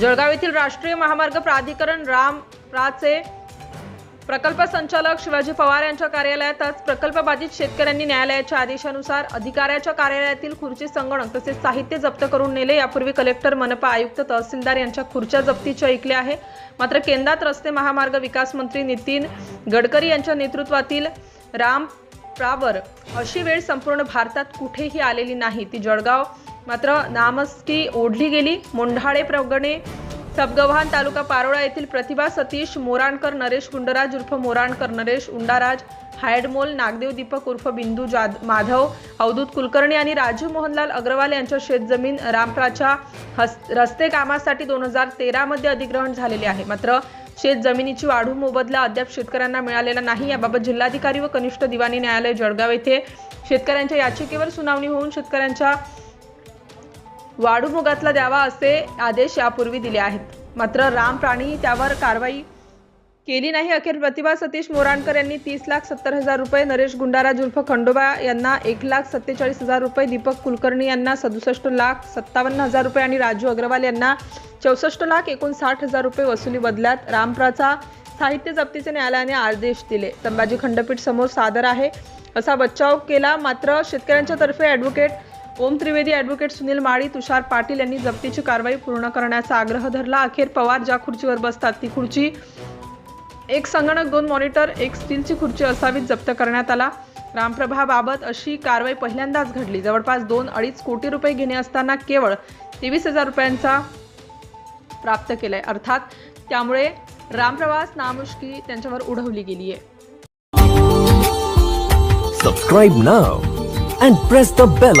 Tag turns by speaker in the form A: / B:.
A: जळगाव येथील राष्ट्रीय महामार्ग प्राधिकरण राम प्राचे प्रकल्प संचालक शिवाजी पवार यांच्या कार्यालयातच प्रकल्पबाधित शेतकऱ्यांनी न्यायालयाच्या आदेशानुसार अधिकाऱ्याच्या कार्यालयातील खुर्ची संगणक तसेच साहित्य जप्त करून नेले. यापूर्वी कलेक्टर मनपा आयुक्त तहसीलदार यांच्या खुर्च्या जप्तीच्या ऐकल्या आहे. मात्र केंद्रात रस्ते महामार्ग विकास मंत्री नितीन गडकरी यांच्या नेतृत्वातील राम प्रावर अशी वेळ संपूर्ण भारतात कुठेही आलेली नाही. ती जळगाव मात्र नामस्की ओढली गेली. मोंढाळे प्रगणे सबगव्हाण तालुका पारोळा येथील प्रतिभा सतीश मोराणकर नरेश गुंडराज उर्फ मोराणकर नरेश उंडाराज हायडमोल नागदेव दीपक उर्फ बिंदू जाद माधव अवधूत कुलकर्णी आणि राजू मोहनलाल अग्रवाल यांच्या शेतजमीन रामप्राच्या हस रस्ते कामासाठी दोन हजार तेरामध्ये अधिग्रहण झालेले आहे. मात्र शेत जमिनीची वाढू मोबदला अद्याप शेतकऱ्यांना मिळालेला नाही. याबाबत जिल्हाधिकारी व कनिष्ठ दिवाणी न्यायालय जळगाव येथे शेतकऱ्यांच्या याचिकेवर सुनावणी होऊन शेतकऱ्यांच्या वाढूमुगातला द्यावा असे आदेश यापूर्वी दिले आहेत. मात्र राम प्राणी त्यावर कारवाई केली नाही. अखेर प्रतिभा सतीश मोराणकर यांनी तीस लाख सत्तर हजार रुपये नरेश गुंडाराज उर्फ खंडोबा यांना एक लाख सत्तेचाळीस हजार रुपये दीपक कुलकर्णी यांना सदुसष्ट लाख सत्तावन्न हजार रुपये आणि राजू अग्रवाल यांना चौसष्ट लाख एकोणसाठ हजार रुपये वसुली बदल्यात रामप्राचा साहित्य जप्तीचे न्यायालयाने आदेश दिले. संभाजी खंडपीठ समोर सादर आहे असा बचाव केला. मात्र शेतकऱ्यांच्या तर्फे ॲडव्होकेट ओम त्रिवेदी ॲडव्होकेट सुनील माळी तुषार पाटील यांनी जप्तीची कारवाई पूर्ण करण्याचा आग्रह धरला. अखेर पवार ज्या खुर्चीवर बसतात ती खुर्ची एक संगणक दोन मॉनिटर एक स्टीलची खुर्ची असावीत जप्त करण्यात आला. रामप्रभाबाबत अशी कारवाई पहिल्यांदाच घडली. जवळपास दोन अडीच कोटी रुपये घेणे असताना केवळ तेवीस हजार रुपयांचा प्राप्त केलाय. अर्थात त्यामुळे रामप्रवास नामुष्की त्यांच्यावर उडवली गेली आहे
B: Subscribe now and press the bell.